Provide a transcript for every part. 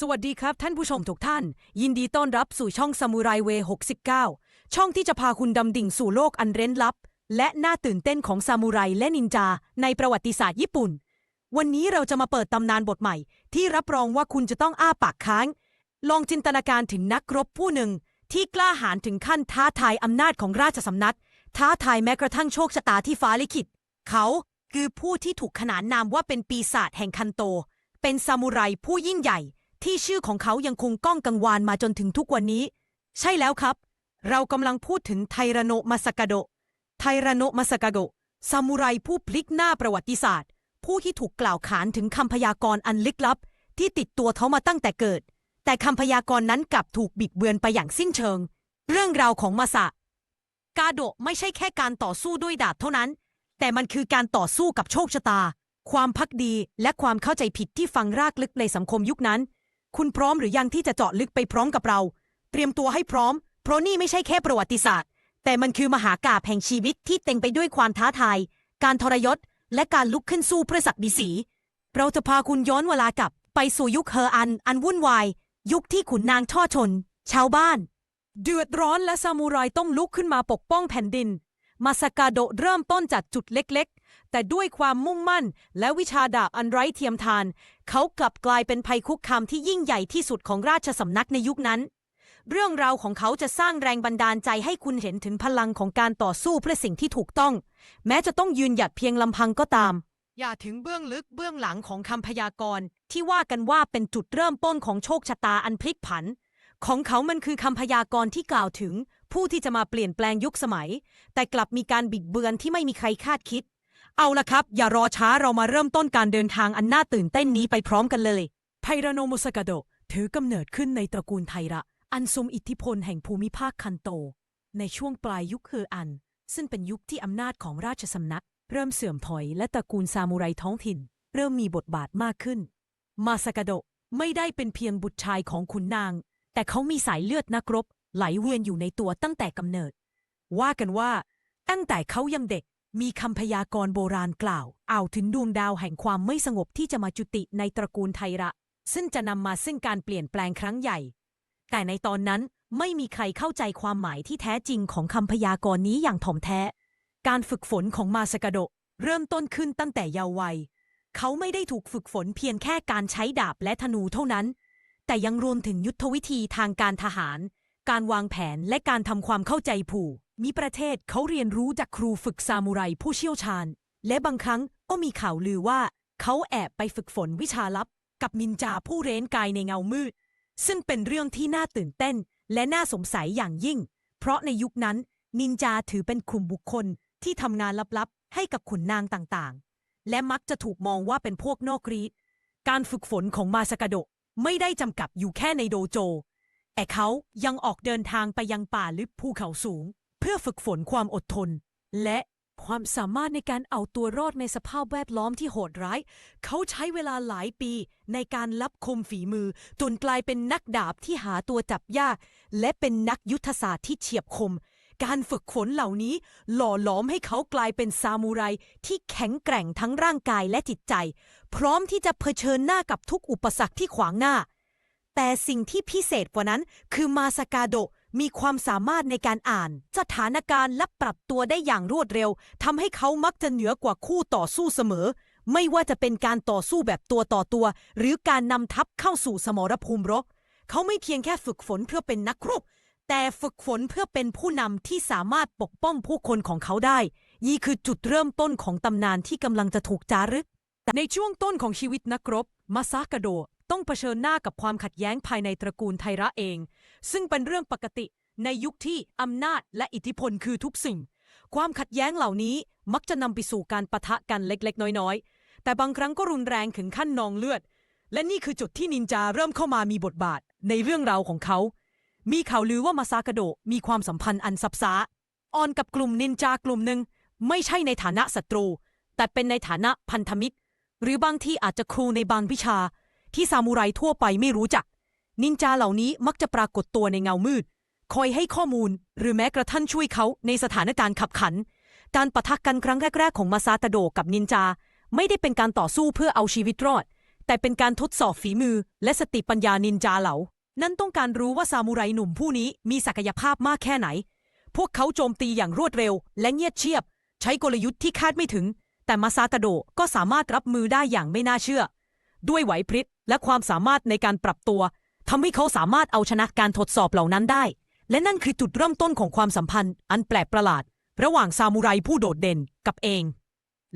สวัสดีครับท่านผู้ชมทุกท่าน ยินดีต้อนรับสู่ช่องซามูไรเวย์69 ช่องที่จะพาคุณดำดิ่งสู่โลกอันเร้นลับ และน่าตื่นเต้นของซามูไรและนินจา ในประวัติศาสตร์ญี่ปุ่น วันนี้เราจะมาเปิดตำนานบทใหม่ ที่รับรองว่าคุณจะต้องอ้าปากค้าง ลองจินตนาการถึงนักรบผู้หนึ่ง ที่กล้าหาญถึงขั้นท้าทายอำนาจของราชสำนัก ท้าทายแม้กระทั่งโชคชะตาที่ฟ้าลิขิต เขาคือผู้ที่ถูกขนานนามว่าเป็นปีศาจแห่งคันโต เป็นซามูไรผู้ยิ่งใหญ่ ที่ชื่อของเขายังคงก้องกังวานมาจนถึงทุกวันนี้ ใช่แล้วครับ เรากำลังพูดถึงไทรโนมาสกาโด ไทรโนมาสกาโดซามูไรผู้พลิกหน้าประวัติศาสตร์ ผู้ที่ถูกกล่าวขานถึงคำพยากรณ์อันลึกลับ ที่ติดตัวเขามาตั้งแต่เกิด แต่คำพยากรณ์นั้นกลับถูกบิดเบือนไปอย่างสิ้นเชิง เรื่องราวของมาสะกาโดไม่ใช่แค่การต่อสู้ด้วยดาบเท่านั้น แต่มันคือการต่อสู้กับโชคชะตา ความพักดีและความเข้าใจผิดที่ฝังรากลึกในสังคมยุคนั้น คุณพร้อมหรือยังที่จะเจาะลึกไปพร้อมกับเรา เตรียมตัวให้พร้อม เพราะนี่ไม่ใช่แค่ประวัติศาสตร์ แต่มันคือมหากาพย์แห่งชีวิตที่เต็มไปด้วยความท้าทาย การทรยศ และการลุกขึ้นสู้เพื่อศักดิ์ศรี เราจะพาคุณย้อนเวลากลับ ไปสู่ยุคเฮออัน อันวุ่นวาย ยุคที่ขุนนางช่อชน ชาวบ้าน เดือดร้อนและซามูไรต้องลุกขึ้นมาปกป้องแผ่นดิน มาสกาโดเริ่มต้นจากจุดเล็กๆ แต่ด้วยความมุ่งมั่น และวิชาดาบอันไร้เทียมทาน เขากลับกลายเป็นภัยคุกคามที่ยิ่งใหญ่ที่สุดของราชสำนักในยุคนั้น เรื่องราวของเขาจะสร้างแรงบันดาลใจให้คุณเห็นถึงพลังของการต่อสู้เพื่อสิ่งที่ถูกต้อง แม้จะต้องยืนหยัดเพียงลำพังก็ตาม อย่าถึงเบื้องลึกเบื้องหลังของคำพยากรณ์ที่ว่ากันว่าเป็นจุดเริ่มต้นของโชคชะตาอันพลิกผัน ของเขามันคือคำพยากรณ์ที่กล่าวถึง ผู้ที่จะมาเปลี่ยนแปลงยุคสมัย แต่กลับมีการบิดเบือนที่ไม่มีใครคาดคิด เอาละครับ อย่ารอช้าเรามาเริ่มต้นการเดินทางอันน่าตื่นเต้นนี้ไปพร้อมกันเลยไพรโนมุสกาโดถือกำเนิดขึ้นในตระกูลไทระ อันทรงอิทธิพลแห่งภูมิภาคคันโต ในช่วงปลายยุคเฮออัน ซึ่งเป็นยุคที่อำนาจของราชสำนัก เริ่มเสื่อมถอยและตระกูลซามูไรท้องถิ่น เริ่มมีบทบาทมากขึ้น มาสกาโดไม่ได้เป็นเพียงบุตรชายของขุนนาง แต่เขามีสายเลือดนักรบ ไหลเวียนอยู่ในตัวตั้งแต่กำเนิด ว่ากันว่า ตั้งแต่เขายังเด็ก มีคำพยากรณ์โบราณกล่าวเอาถึงดวงดาวแห่งความไม่สงบที่จะมาจุติในตระกูลไทระ ซึ่งจะนำมาซึ่งการเปลี่ยนแปลงครั้งใหญ่ แต่ในตอนนั้นไม่มีใครเข้าใจความหมายที่แท้จริงของคำพยากรณ์นี้อย่างถ่อมแท้ การฝึกฝนของมาสกโดเริ่มต้นขึ้นตั้งแต่เยาว์วัย เขาไม่ได้ถูกฝึกฝนเพียงแค่การใช้ดาบและธนูเท่านั้น แต่ยังรวมถึงยุทธวิธีทางการทหาร การวางแผนและการทำความเข้าใจผู้ มีประเทศเขาเรียนรู้จากครูฝึกซามูไรผู้เชี่ยวชาญ และบางครั้งก็มีข่าวลือว่า เขาแอบไปฝึกฝนวิชาลับ กับนินจาผู้เร้นกายในเงามืด ซึ่งเป็นเรื่องที่น่าตื่นเต้น และน่าสงสัยอย่างยิ่ง เพราะในยุคนั้น นินจาถือเป็นกลุ่มบุคคลที่ทำงานลับๆ ให้กับขุนนางต่างๆ และมักจะถูกมองว่าเป็นพวกนอกรีดการฝึกฝนของมาสกาโดไม่ได้จำกัดอยู่แค่ในโดโจแต่เขายังออกเดินทางไปยังป่าลึกภูเขาสูง พื่อฝึกฝนความอดทน และความสามารถในการเอาตัวรอดในสภาพแวดล้อมที่โหดร้าย เขาใช้เวลาหลายปีในการลับคมฝีมือ จนกลายเป็นนักดาบที่หาตัวจับยาก และเป็นนักยุทธศาสตร์ที่เฉียบคม การฝึกฝนเหล่านี้ หล่อหลอมให้เขากลายเป็นซามูไรที่แข็งแกร่งทั้งร่างกายและจิตใจ พร้อมที่จะเผชิญหน้ากับทุกอุปสรรคที่ขวางหน้า แต่สิ่งที่พิเศษกว่านั้นคือมาสกาโดะ มีความสามารถในการอ่าน สถานการณ์และปรับตัวได้อย่างรวดเร็วทำให้เขามักจะเหนือกว่าคู่ต่อสู้เสมอ ไม่ว่าจะเป็นการต่อสู้แบบตัวต่อตัว หรือการนำทัพเข้าสู่สมรภูมิรบเขาไม่เพียงแค่ฝึกฝนเพื่อเป็นนักรบแต่ฝึกฝนเพื่อเป็นผู้นำที่สามารถปกป้องผู้คนของเขาได้ นี่คือจุดเริ่มต้นของตำนานที่กำลังจะถูกจารึก ในช่วงต้นของชีวิตนักรบ มาซากาโดะต้องเผชิญหน้ากับความขัดแย้งภายในตระกูลไทระเอง ซึ่งเป็นเรื่องปกติในยุคที่อำนาจและอิทธิพลคือทุกสิ่ง ความขัดแย้งเหล่านี้มักจะนำไปสู่การปะทะกันเล็กๆ น้อยๆ แต่บางครั้งก็รุนแรงถึงขั้นนองเลือด และนี่คือจุดที่นินจาเริ่มเข้ามามีบทบาทในเรื่องราวของเขา มีข่าวลือว่ามาซากาโดมีความสัมพันธ์อันซับซ้าออนกับกลุ่มนินจากลุ่มหนึ่งไม่ใช่ในฐานะศัตรู แต่เป็นในฐานะพันธมิตร หรือบางที่อาจจะครูในบางวิชาที่ซามูไรทั่วไปไม่รู้จัก นินจาเหล่านี้มักจะปรากฏตัวในเงามืด คอยให้ข้อมูล หรือแม้กระทั่งช่วยเขาในสถานการณ์ขับขัน การปะทะกันครั้งแรก ๆ ของมาซาตาโดะกับนินจา ไม่ได้เป็นการต่อสู้เพื่อเอาชีวิตรอด แต่เป็นการทดสอบฝีมือ และสติปัญญานินจาเหล่า นั่นต้องการรู้ว่าซามูไรหนุ่มผู้นี้มีศักยภาพมากแค่ไหน พวกเขาโจมตีอย่างรวดเร็ว และเงียบเชียบ ใช้กลยุทธ์ที่คาดไม่ถึง แต่มาซากาโดะก็สามารถรับมือได้อย่างไม่น่าเชื่อ ด้วยไหวพริบและความสามารถในการปรับตัว ทำให้เขาสามารถเอาชนะการทดสอบเหล่านั้นได้ และนั่นคือจุดเริ่มต้นของความสัมพันธ์ อันแปลกประหลาด ระหว่างซามูไรผู้โดดเด่นกับเอง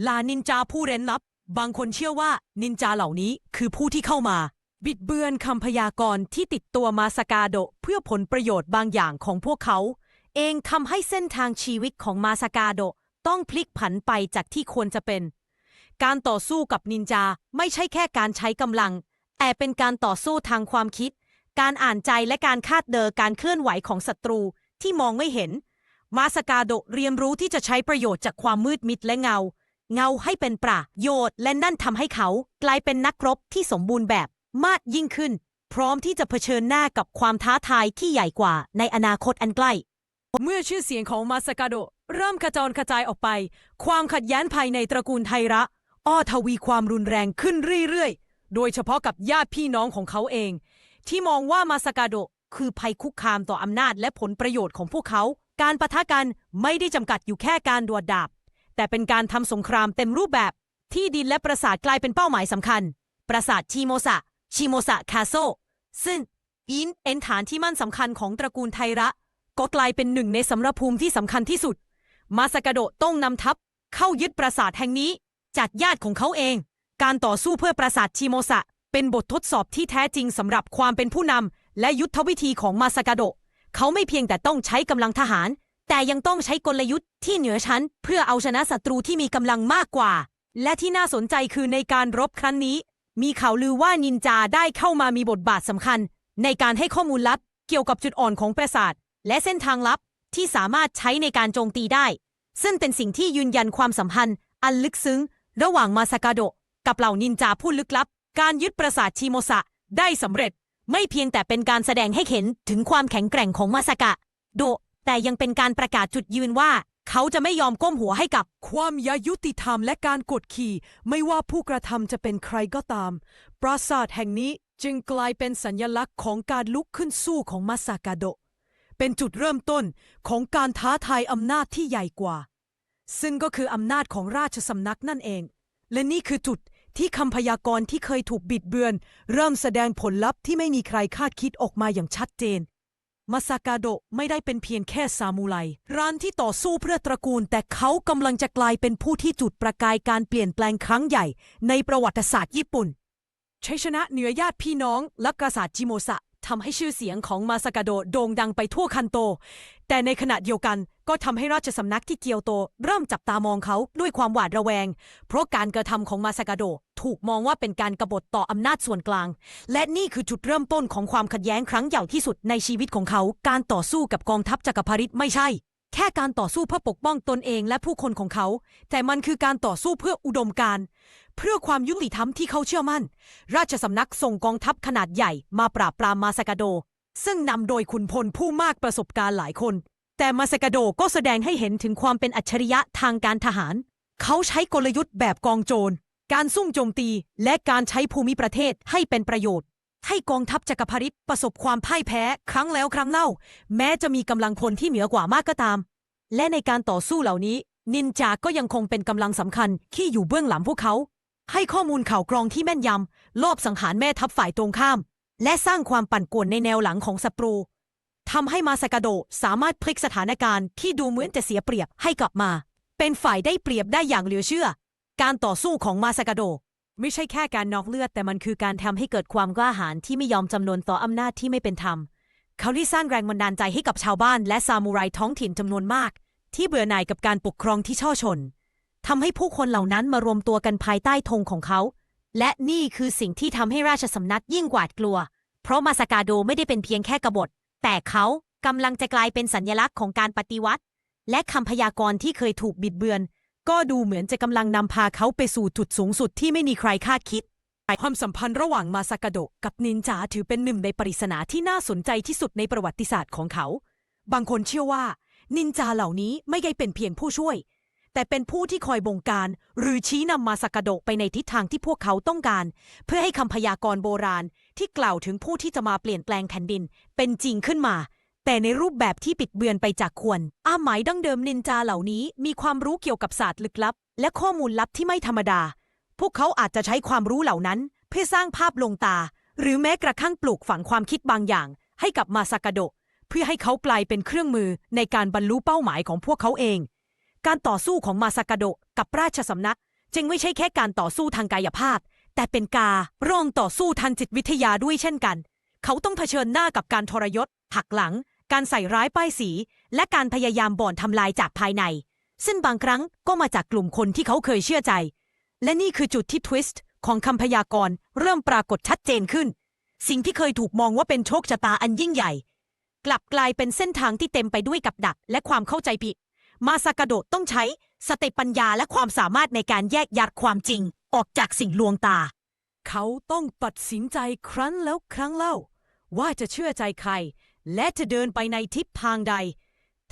ลานินจาผู้เร้นลับ บางคนเชื่อว่านินจาเหล่านี้คือผู้ที่เข้ามา บิดเบือนคำพยากรณ์ที่ติดตัวมาสกาโดเพื่อผลประโยชน์บางอย่างของพวกเขา เองทำให้เส้นทางชีวิตของมาสกาโดต้องพลิกผันไปจากที่ควรจะเป็น การต่อสู้กับนินจาไม่ใช่แค่การใช้กำลัง แต่เป็นการต่อสู้ทางความคิด การอ่านใจและการคาดเดาการเคลื่อนไหวของศัตรูที่มองไม่เห็น มาสกาโดเรียนรู้ที่จะใช้ประโยชน์จากความมืดมิดและเงา เงาให้เป็นประโยชน์และนั่นทำให้เขา กลายเป็นนักรบที่สมบูรณ์แบบมากยิ่งขึ้น พร้อมที่จะเผชิญหน้ากับความท้าทายที่ใหญ่กว่าในอนาคตอันใกล้ เมื่อชื่อเสียงของมาสกาโดเริ่มกระจรกระจายออกไป ความขัดแย้งภายในตระกูลไทระ อ้อทวีความรุนแรงขึ้นเรื่อยๆ โดยเฉพาะกับญาติพี่น้องของเขาเอง ที่มองว่ามาสกาโดคือภัยคุกคามต่ออำนาจและผลประโยชน์ของพวกเขา การปะทะกันไม่ได้จำกัดอยู่แค่การดวลดาบ แต่เป็นการทำสงครามเต็มรูปแบบ ที่ดินและปราสาทกลายเป็นเป้าหมายสำคัญ ปราสาทชิโมสะชิโมสะคาโซซึ่งอินเอ็นฐานที่มั่นสำคัญของตระกูลไทระ ก็กลายเป็นหนึ่งในสำรภูมิที่สำคัญที่สุด มาสกาโดต้องนำทัพเข้ายึดปราสาทแห่งนี้จากญาติของเขาเอง การต่อสู้เพื่อปราสาทชิโมสะ เป็นบททดสอบที่แท้จริงสำหรับความเป็นผู้นำและยุทธวิธีของมาสกาโดะเขาไม่เพียงแต่ต้องใช้กำลังทหาร แต่ยังต้องใช้กลยุทธ์ที่เหนือชั้น เพื่อเอาชนะศัตรูที่มีกำลังมากกว่า และที่น่าสนใจคือในการรบครั้งนี้ มีข่าวลือว่านินจาได้เข้ามามีบทบาทสำคัญ ในการให้ข้อมูลลับเกี่ยวกับจุดอ่อนของปราสาทและเส้นทางลับที่สามารถใช้ในการโจมตีได้ ซึ่งเป็นสิ่งที่ยืนยันความสัมพันธ์ อันลึกซึ้ง ระหว่างมาสกาโดะกับเหล่านินจาผู้ลึกลับ การยึดปราสาทชิโมสะได้สำเร็จไม่เพียงแต่เป็นการแสดงให้เห็นถึงความแข็งแกร่งของมาสกะ โด แต่ยังเป็นการประกาศจุดยืนว่า เขาจะไม่ยอมก้มหัวให้กับ ความยายุติธรรมและการกดขี่ ไม่ว่าผู้กระทำจะเป็นใครก็ตาม ปราสาทแห่งนี้จึงกลายเป็นสัญญลักษณ์ของการลุกขึ้นสู้ของมาสากาโดะเป็นจุดเริ่มต้นของการท้าทายอำนาจที่ใหญ่กว่า ซึ่งก็คืออำนาจของราชสำนักนั่นเอง และนี่คือจุด ที่คำพยากรณ์ที่เคยถูกบิดเบือน เริ่มแสดงผลลัพธ์ที่ไม่มีใครคาดคิดออกมาอย่างชัดเจน มาซากาโดะไม่ได้เป็นเพียงแค่ซามูไรร้านที่ต่อสู้เพื่อตระกูล แต่เขากำลังจะกลายเป็นผู้ที่จุดประกายการเปลี่ยนแปลงครั้งใหญ่ ในประวัติศาสตร์ญี่ปุ่นชัยชนะเหนือญาติพี่น้องและกษัตริย์จิโมสะทำให้ชื่อเสียงของมาสากาโดโด่งดังไปทั่วคันโต แต่ในขณะเดียวกัน ก็ทำให้ราชสำนักที่เกียวโต เริ่มจับตามองเขาด้วยความหวาดระแวง เพราะการกระทำของมาสากาโด ถูกมองว่าเป็นการกบฏต่ออำนาจส่วนกลาง และนี่คือจุดเริ่มต้นของความขัดแย้งครั้งใหญ่ที่สุดในชีวิตของเขา การต่อสู้กับกองทัพจักรพรรดิไม่ใช่ แค่การต่อสู้เพื่อปกป้องตนเองและผู้คนของเขา แต่มันคือการต่อสู้เพื่ออุดมการณ์เพื่อความยุติธรรมที่เขาเชื่อมั่น ราชสำนักส่งกองทัพขนาดใหญ่มาปราบปรามมาสกาโด ซึ่งนำโดยขุนพลผู้มากประสบการณ์หลายคน แต่มาสกาโดก็แสดงให้เห็นถึงความเป็นอัจฉริยะทางการทหาร เขาใช้กลยุทธ์แบบกองโจร การซุ่มโจมตี และการใช้ภูมิประเทศให้เป็นประโยชน์ ให้กองทัพจักรพรรดิประสบความพ่ายแพ้ครั้งแล้วครั้งเล่า แม้จะมีกำลังพลที่เหนือกว่ามากก็ตาม และในการต่อสู้เหล่านี้ นินจาก็ยังคงเป็นกำลังสำคัญที่อยู่เบื้องหลังพวกเขา ให้ข้อมูลข่าวกรองที่แม่นยำลอบสังหารแม่ทัพฝ่ายตรงข้าม และสร้างความปั่นป่วนในแนวหลังของศัตรู ทำให้มาสากาโดสามารถพลิกสถานการณ์ที่ดูเหมือนจะเสียเปรียบให้กลับมา เป็นฝ่ายได้เปรียบได้อย่างเหลือเชื่อ การต่อสู้ของมาสากาโด ไม่ใช่แค่การนอกเลือด แต่มันคือการทำให้เกิดความกล้าหาญที่ไม่ยอมจำนนต่ออำนาจที่ไม่เป็นธรรม เขาที่สร้างแรงบันดาลใจให้กับชาวบ้านและซามูไรท้องถิ่นจำนวนมาก ที่เบื่อหน่ายกับการปกครองที่ช่อชนทำให้ผู้คนเหล่านั้นมารวมตัวกันภายใต้ธงของเขา และนี่คือสิ่งที่ทำให้ราชสำนักยิ่งหวาดกลัว เพราะมาสกาโดไม่ได้เป็นเพียงแค่กบฏ แต่เขากำลังจะกลายเป็นสัญลักษณ์ของการปฏิวัติ และคำพยากรณ์ที่เคยถูกบิดเบือน ก็ดูเหมือนจะกำลังนำพาเขาไปสู่จุดสูงสุดที่ไม่มีใครคาดคิดความสัมพันธ์ระหว่างมาซากาโดะกับนินจาถือเป็นหนึ่งในปริศนาที่น่าสนใจที่สุดในประวัติศาสตร์ของเขา บางคนเชื่อว่า นินจาเหล่านี้ไม่ได้เป็นเพียงผู้ช่วย แต่เป็นผู้ที่คอยบงการ หรือชี้นำมาสกโดะไปในทิศทางที่พวกเขาต้องการ เพื่อให้คำพยากรณ์โบราณ ที่กล่าวถึงผู้ที่จะมาเปลี่ยนแปลงแผ่นดิน เป็นจริงขึ้นมา แต่ในรูปแบบที่ปิดเบือนไปจากควร อาหมายดั้งเดิมนินจาเหล่านี้มีความรู้เกี่ยวกับศาสตร์ลึกลับ และข้อมูลลับที่ไม่ธรรมดา พวกเขาอาจจะใช้ความรู้เหล่านั้น เพื่อสร้างภาพลงตา หรือแม้กระทั่งปลูกฝังความคิดบางอย่าง ให้กับมาซากโดเพื่อให้เขากลายเป็นเครื่องมือในการบรรลุเป้าหมายของพวกเขาเอง การต่อสู้ของมาซากาโดะกับราชสำนัก จึงไม่ใช่แค่การต่อสู้ทางกายภาพ แต่เป็นการร่องต่อสู้ทางจิตวิทยาด้วยเช่นกัน เขาต้องเผชิญหน้ากับการทรยศ หักหลัง การใส่ร้ายป้ายสี และการพยายามบ่อนทำลายจากภายใน ซึ่งบางครั้งก็มาจากกลุ่มคนที่เขาเคยเชื่อใจ และนี่คือจุดที่ทวิสต์ของคำพยากรณ์เริ่มปรากฏชัดเจนขึ้น สิ่งที่เคยถูกมองว่าเป็นโชคชะตาอันยิ่งใหญ่ กลับกลายเป็นเส้นทางที่เต็มไปด้วยกับดักและความเข้าใจผิด มาซากาโดะต้องใช้สติปัญญาและความสามารถในการแยกแยะความจริง ออกจากสิ่งลวงตา เขาต้องตัดสินใจครั้งแล้วครั้งเล่า ว่าจะเชื่อใจใคร และจะเดินไปในทิศทางใด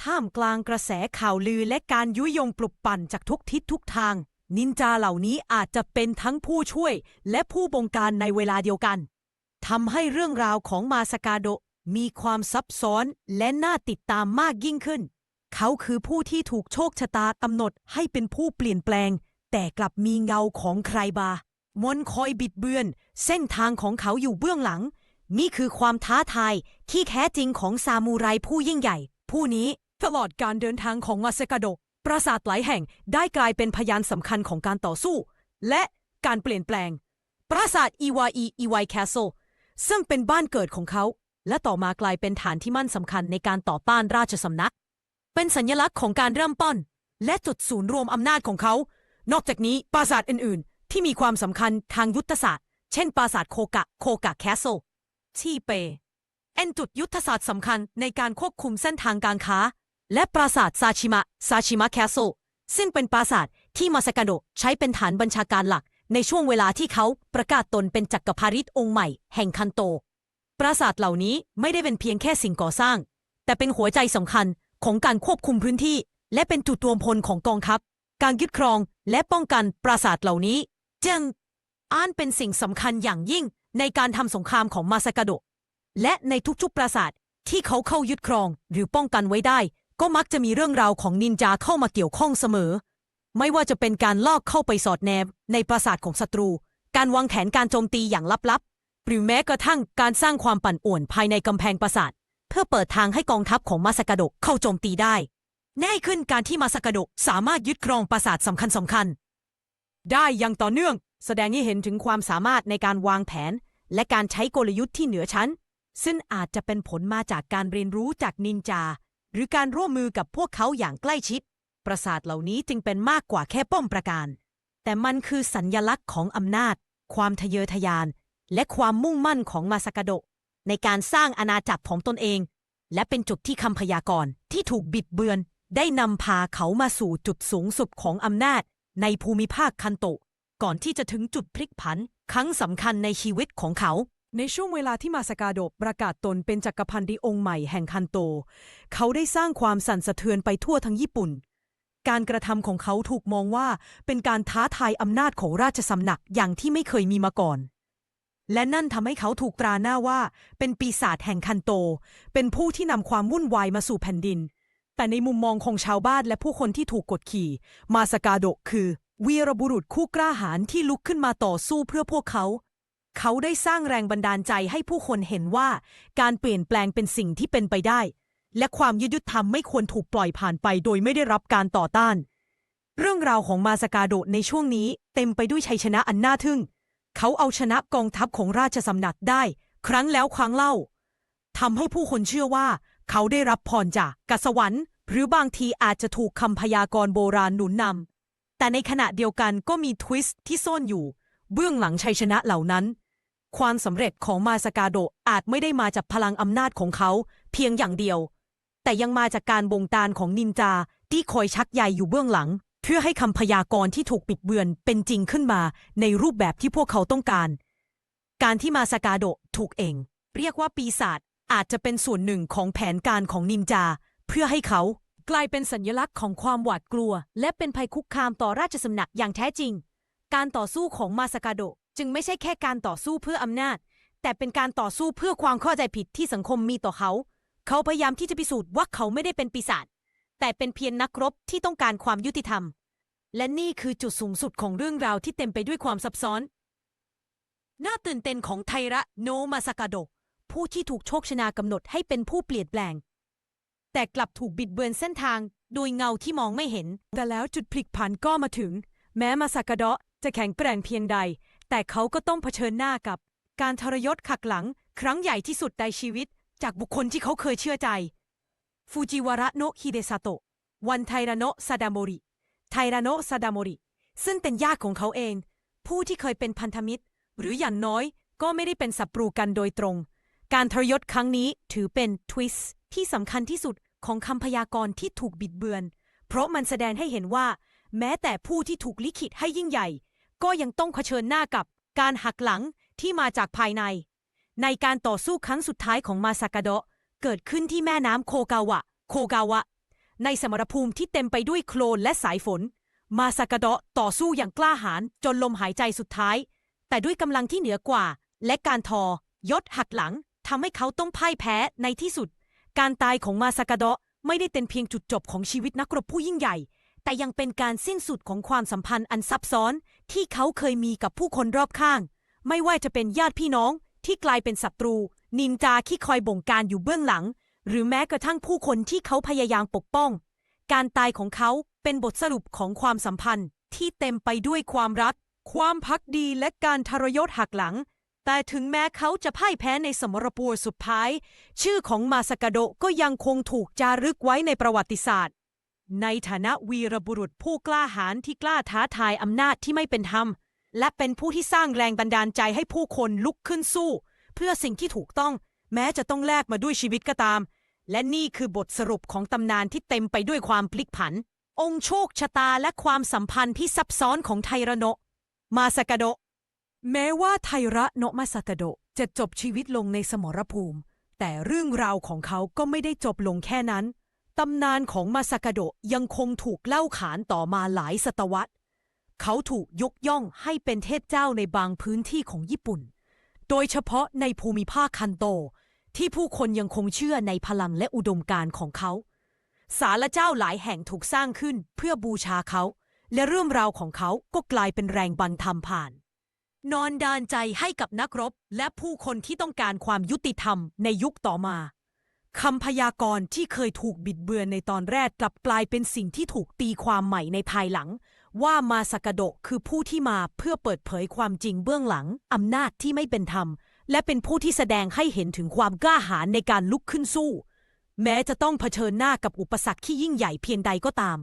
ท่ามกลางกระแสข่าวลือและการยุยงปลุกปั่นจากทุกทิศทุกทาง นินจาเหล่านี้อาจจะเป็นทั้งผู้ช่วยและผู้บงการในเวลาเดียวกันทำให้เรื่องราวของมาสกาโดมีความซับซ้อนและน่าติดตามมากยิ่งขึ้น เขาคือผู้ที่ถูกโชคชะตากำหนดให้เป็นผู้เปลี่ยนแปลง แต่กลับมีเงาของใครบามนคอยบิดเบือน เส้นทางของเขาอยู่เบื้องหลัง นี่คือความท้าทายที่แท้จริงของซามูไรผู้ยิ่งใหญ่ ผู้นี้ตลอดการเดินทางของมาเซกาโดปราสาทหลายแห่งได้กลายเป็นพยานสำคัญของการต่อสู้ และการเปลี่ยนแปลง ปราสาทอีวาอีอีไวแคสเซิลซึ่งเป็นบ้านเกิดของเขา และต่อมากลายเป็นฐานที่มั่นสำคัญในการต่อต้านราชสำนัก เป็นสัญลักษณ์ของการเริ่มต้น และจุดศูนย์รวมอำนาจของเขา นอกจากนี้ปราสาทอื่น ๆ ที่มีความสำคัญทางยุทธศาสตร์ เช่นปราสาทโคกะโคกะแคสเซิลที่เปเอ็นจุดยุทธศาสตร์สำคัญในการควบคุมเส้นทางการค้า และปราสาทซาชิมะซาชิมะแคสเซิลซึ่งเป็นปราสาทที่มาสกาโดใช้เป็นฐานบัญชาการหลัก ในช่วงเวลาที่เขาประกาศตนเป็นจักรพรรดิองค์ใหม่ แห่งคันโต ปราสาทเหล่านี้ไม่ได้เป็นเพียงแค่สิ่งก่อสร้าง แต่เป็นหัวใจสำคัญ ของการควบคุมพื้นที่ และเป็นจุดรวมพลของกองทัพ การยึดครองและป้องกันปราสาทเหล่านี้ จึงอ่านเป็นสิ่งสำคัญอย่างยิ่งในการทำสงครามของมาสกาโดะและในทุกๆปราสาทที่เขาเข้ายึดครองหรือป้องกันไว้ได้ ก็มักจะมีเรื่องราวของนินจาเข้ามาเกี่ยวข้องเสมอ ไม่ว่าจะเป็นการลอกเข้าไปสอดแนมในปราสาทของศัตรู การวางแผนการโจมตีอย่างลับๆ หรือแม้กระทั่งการสร้างความปั่นป่วนภายในกำแพงปราสาท พื่อเปิดทางให้กองทัพของมาสกาโดเข้าโจมตีได้ แน่ขึ้นการที่มาสกาโดสามารถยึดครองปราสาทสำคัญสำคัญๆได้อย่างต่อเนื่อง แสดงให้เห็นถึงความสามารถในการวางแผน และการใช้กลยุทธ์ที่เหนือชั้น ซึ่งอาจจะเป็นผลมาจากการเรียนรู้จากนินจา หรือการร่วมมือกับพวกเขาอย่างใกล้ชิด ปราสาทเหล่านี้จึงเป็นมากกว่าแค่ป้อมปราการ แต่มันคือสัญญลักษณ์ของอำนาจ ความทะเยอทะยาน และความมุ่งมั่นของมาสกาโด ในการสร้างอาณาจักรของตนเอง และเป็นจุดที่คำพยากรณ์ที่ถูกบิดเบือน ได้นำพาเขามาสู่จุดสูงสุดของอำนาจ ในภูมิภาคคันโตะ ก่อนที่จะถึงจุดพลิกผัน ครั้งสำคัญในชีวิตของเขา ในช่วงเวลาที่มาสกาโดประกาศตนเป็นจักรพันธ์องค์ใหม่แห่งคันโต เขาได้สร้างความสั่นสะเทือนไปทั่วทั้งญี่ปุ่น การกระทำของเขาถูกมองว่าเป็นการท้าทายอำนาจของราชสำนักอย่างที่ไม่เคยมีมาก่อน และนั่นทำให้เขาถูกตราหน้าว่า เป็นปีศาจแห่งคันโต เป็นผู้ที่นำความวุ่นวายมาสู่แผ่นดิน แต่ในมุมมองของชาวบ้านและผู้คนที่ถูกกดขี่ มาสกาโดะคือ วีรบุรุษคู่กล้าหาญที่ลุกขึ้นมาต่อสู้เพื่อพวกเขา เขาได้สร้างแรงบันดาลใจให้ผู้คนเห็นว่า การเปลี่ยนแปลงเป็นสิ่งที่เป็นไปได้ และความยุติธรรมไม่ควรถูกปล่อยผ่านไปโดยไม่ได้รับการต่อต้าน เรื่องราวของมาสกาโดะในช่วงนี้ เต็มไปด้วยชัยชนะอันน่าทึ่ง เขาเอาชนะกองทัพของราชสำนักได้ ครั้งแล้วครั้งเล่าทำให้ผู้คนเชื่อว่า เขาได้รับพรจากกสวรรค์ หรือบางทีอาจจะถูกคำพยากรณ์โบราณหนุนนำแต่ในขณะเดียวกันก็มีทวิสต์ที่ซ่อนอยู่ เบื้องหลังชัยชนะเหล่านั้น ความสำเร็จของมาสกาโดอาจไม่ได้มาจากพลังอำนาจของเขา เพียงอย่างเดียว แต่ยังมาจากการบงการของนินจาที่คอยชักใยอยู่เบื้องหลัง พื่อให้คำพยากรณ์ที่ถูกปิดเบือนเป็นจริงขึ้นมาในรูปแบบที่พวกเขาต้องการ การที่มาสกาโดถูกเอง เรียกว่าปีศาจอาจจะเป็นส่วนหนึ่งของแผนการของนินจา เพื่อให้เขากลายเป็นสัญลักษณ์ของความหวาดกลัว และเป็นภัยคุกคามต่อราชสำนักอย่างแท้จริง การต่อสู้ของมาสกาโดจึงไม่ใช่แค่การต่อสู้เพื่ออำนาจ แต่เป็นการต่อสู้เพื่อความเข้าใจผิดที่สังคมมีต่อเขา เขาพยายามที่จะพิสูจน์ว่าเขาไม่ได้เป็นปีศาจแต่เป็นเพียงนักรบที่ต้องการความยุติธรรม และนี่คือจุดสูงสุดของเรื่องราวที่เต็มไปด้วยความซับซ้อน น่าตื่นเต้นของไทระโนมาสากาโดะผู้ที่ถูกโชคชะนากำหนดให้เป็นผู้เปลี่ยนแปลง แต่กลับถูกบิดเบือนเส้นทาง โดยเงาที่มองไม่เห็น แต่แล้วจุดพลิกผันก็มาถึง แม้มาสากาโดะจะแข็งแกร่งเพียงใด แต่เขาก็ต้องเผชิญหน้ากับ การทรยศขักหลัง ครั้งใหญ่ที่สุดในชีวิต จากบุคคลที่เขาเคยเชื่อใจ ฟูจิวาระโนะฮิเดซาโตะวันไทระโนะซาดาโมริ ไทระโนซาดามริ ซึ่งเป็นญาติของเขาเอง ผู้ที่เคยเป็นพันธมิตร หรืออย่างน้อยก็ไม่ได้เป็นศัตรูกันโดยตรง การทรยศครั้งนี้ถือเป็นทวิสต์ที่สำคัญที่สุดของคำพยากรณ์ที่ถูกบิดเบือน เพราะมันแสดงให้เห็นว่า แม้แต่ผู้ที่ถูกลิขิตให้ยิ่งใหญ่ ก็ยังต้องเผชิญหน้ากับการหักหลังที่มาจากภายใน ในการต่อสู้ครั้งสุดท้ายของมาซากาโดะเกิดขึ้นที่แม่น้ำโคกาวะ โคกาวะ ในสมรภูมิที่เต็มไปด้วยโคลนและสายฝน มาซากาโดะต่อสู้อย่างกล้าหาญจนลมหายใจสุดท้าย แต่ด้วยกำลังที่เหนือกว่า และการทอยศหักหลังทำให้เขาต้องพ่ายแพ้ในที่สุด การตายของมาซากาโดะไม่ได้เป็นเพียงจุดจบของชีวิตนักรบผู้ยิ่งใหญ่ แต่ยังเป็นการสิ้นสุดของความสัมพันธ์อันซับซ้อน ที่เขาเคยมีกับผู้คนรอบข้าง ไม่ว่าจะเป็นญาติพี่น้องที่กลายเป็นศัตรู นินจาที่คอยบงการอยู่เบื้องหลัง หรือแม้กระทั่งผู้คนที่เขาพยายามปกป้อง การตายของเขาเป็นบทสรุปของความสัมพันธ์ที่เต็มไปด้วยความรัก ความพักดีและการทรยศหักหลัง แต่ถึงแม้เขาจะพ่ายแพ้ในสมรภูมิสุดท้าย ชื่อของมาสกาโดก็ยังคงถูกจารึกไว้ในประวัติศาสตร์ ในฐานะวีรบุรุษผู้กล้าหาญที่กล้าท้าทายอำนาจที่ไม่เป็นธรรม และเป็นผู้ที่สร้างแรงบันดาลใจให้ผู้คนลุกขึ้นสู้ เพื่อสิ่งที่ถูกต้องแม้จะต้องแลกมาด้วยชีวิตก็ตาม และนี่คือบทสรุปของตำนานที่เต็มไปด้วยความพลิกผัน องค์โชคชะตาและความสัมพันธ์ที่ซับซ้อนของไทระโนะมาสกโดะแม้ว่าไทระโนะมาสกโดะจะจบชีวิตลงในสมรภูมิ แต่เรื่องราวของเขาก็ไม่ได้จบลงแค่นั้น ตำนานของมาสกโดะยังคงถูกเล่าขานต่อมาหลายศตวรรษ เขาถูกยกย่องให้เป็นเทพเจ้าในบางพื้นที่ของญี่ปุ่น โดยเฉพาะในภูมิภาคคันโต ที่ผู้คนยังคงเชื่อในพลังและอุดมการณ์ของเขา ศาลเจ้าหลายแห่งถูกสร้างขึ้นเพื่อบูชาเขา และเรื่องราวของเขาก็กลายเป็นแรงบันทำผ่าน นอนดานใจให้กับนักรบและผู้คนที่ต้องการความยุติธรรมในยุคต่อมาคำพยากรณ์ที่เคยถูกบิดเบือนในตอนแรกกลับกลายเป็นสิ่งที่ถูกตีความใหม่ในภายหลัง ว่ามาสกโดคือผู้ที่มาเพื่อเปิดเผยความจริงเบื้องหลังอำนาจที่ไม่เป็นธรรม และเป็นผู้ที่แสดงให้เห็นถึงความกล้าหาญในการลุกขึ้นสู้ แม้จะต้องเผชิญหน้ากับอุปสรรคที่ยิ่งใหญ่เพียงใดก็ตาม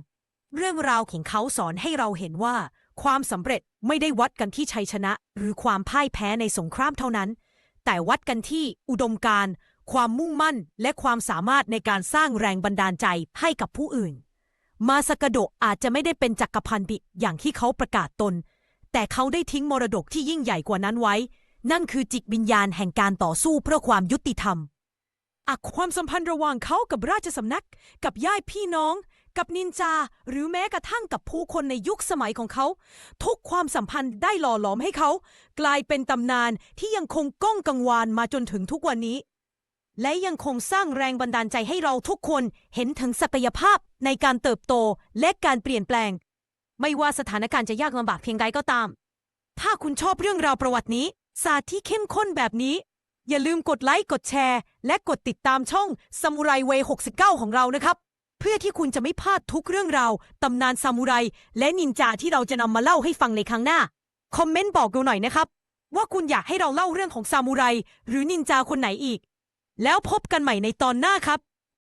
เรื่องราวของเขาสอนให้เราเห็นว่า ความสำเร็จไม่ได้วัดกันที่ชัยชนะ หรือความพ่ายแพ้ในสงครามเท่านั้น แต่วัดกันที่อุดมการณ์ความมุ่งมั่นและความสามารถในการสร้างแรงบันดาลใจให้กับผู้อื่น มาสกโดะอาจจะไม่ได้เป็นจักรพันธิอย่างที่เขาประกาศตน แต่เขาได้ทิ้งมรดกที่ยิ่งใหญ่กว่านั้นไว้ นั่นคือจิตวิญญาณแห่งการต่อสู้เพื่อความยุติธรรมอะความสัมพันธ์ระหว่างเขากับราชสำนัก กับญาติพี่น้อง กับนินจา หรือแม้กระทั่งกับผู้คนในยุคสมัยของเขา ทุกความสัมพันธ์ได้หล่อหลอมให้เขา กลายเป็นตำนานที่ยังคงก้องกังวานมาจนถึงทุกวันนี้ และยังคงสร้างแรงบันดาลใจให้เราทุกคนเห็นถึงศักยภาพในการเติบโตและการเปลี่ยนแปลง ไม่ว่าสถานการณ์จะยากลำบากเพียงใดก็ตาม ถ้าคุณชอบเรื่องราวประวัตินี้ ศาสตร์ที่เข้มข้นแบบนี้ อย่าลืมกดไลค์กดแชร์ และกดติดตามช่องซามูไรเว69 ของเรานะครับ เพื่อที่คุณจะไม่พลาดทุกเรื่องราวตำนานซามูไร และนินจาที่เราจะนำมาเล่าให้ฟังในครั้งหน้า คอมเมนต์บอกเราหน่อยนะครับ ว่าคุณอยากให้เราเล่าเรื่องของซามูไร หรือนินจาคนไหนอีก แล้วพบกันใหม่ในตอนหน้าครับ